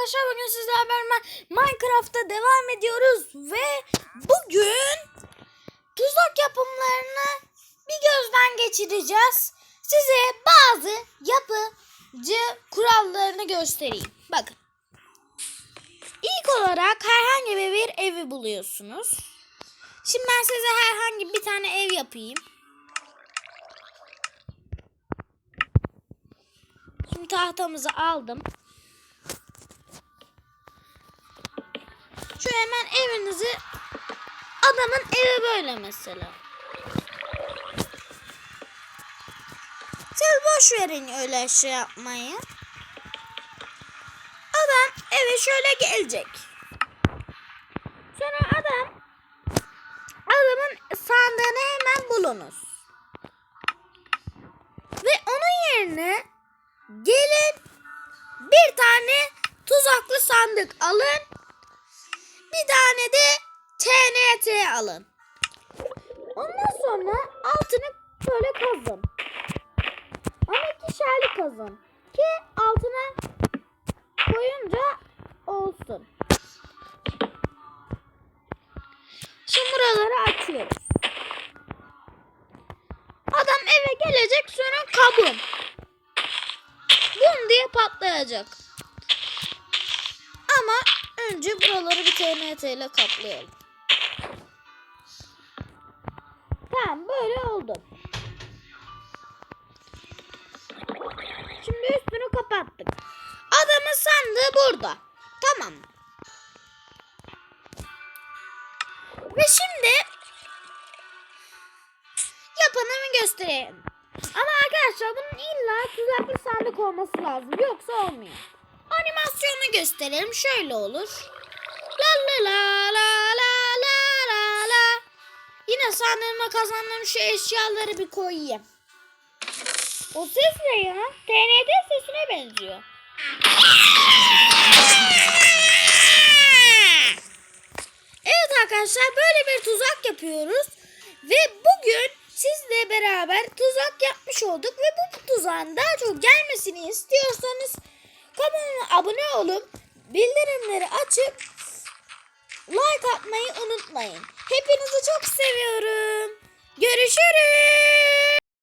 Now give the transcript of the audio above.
arkadaşlar bugün sizlerle beraber Minecraft'ta devam ediyoruz ve bugün tuzak yapımlarını bir gözden geçireceğiz. Size bazı yapıcı kurallarını göstereyim. Bakın. İlk olarak herhangi bir evi buluyorsunuz. Şimdi ben size herhangi bir tane ev yapayım. Şimdi tahtamızı aldım. Şu hemen evinizi adamın evi böyle mesela. Siz boş verin öyle şey yapmayı. Adam eve şöyle gelecek. Sonra adam adamın sandığını hemen bulunuz. Ve onun yerine gelin bir tane tuzaklı sandık alın. Bir tane de TNT alın. Ondan sonra altını böyle kazın. Ama ikişerli kazın. Ki altına koyunca olsun. Şimdi buraları açıyoruz. Adam eve gelecek sonra kabın. Bum diye patlayacak. Ama önce buraları bir TNT ile kaplayalım. Tamam böyle oldu. Şimdi üstünü kapattık. Adamın sandığı burada. Tamam. Ve şimdi yapanımı göstereyim. Ama arkadaşlar bunun illa tuzaklı sandık olması lazım. Yoksa olmuyor. Gösterelim. Şöyle olur. La la la la la la la la. Yine sandığıma kazandığım şu eşyaları bir koyayım. O ses ne ya? TNT sesine benziyor. Evet arkadaşlar böyle bir tuzak yapıyoruz. Ve bugün sizle beraber tuzak yapmış olduk. Ve bu tuzağın daha çok gelmesini istiyorsanız kanalıma abone olup bildirimleri açıp like atmayı unutmayın. Hepinizi çok seviyorum. Görüşürüz.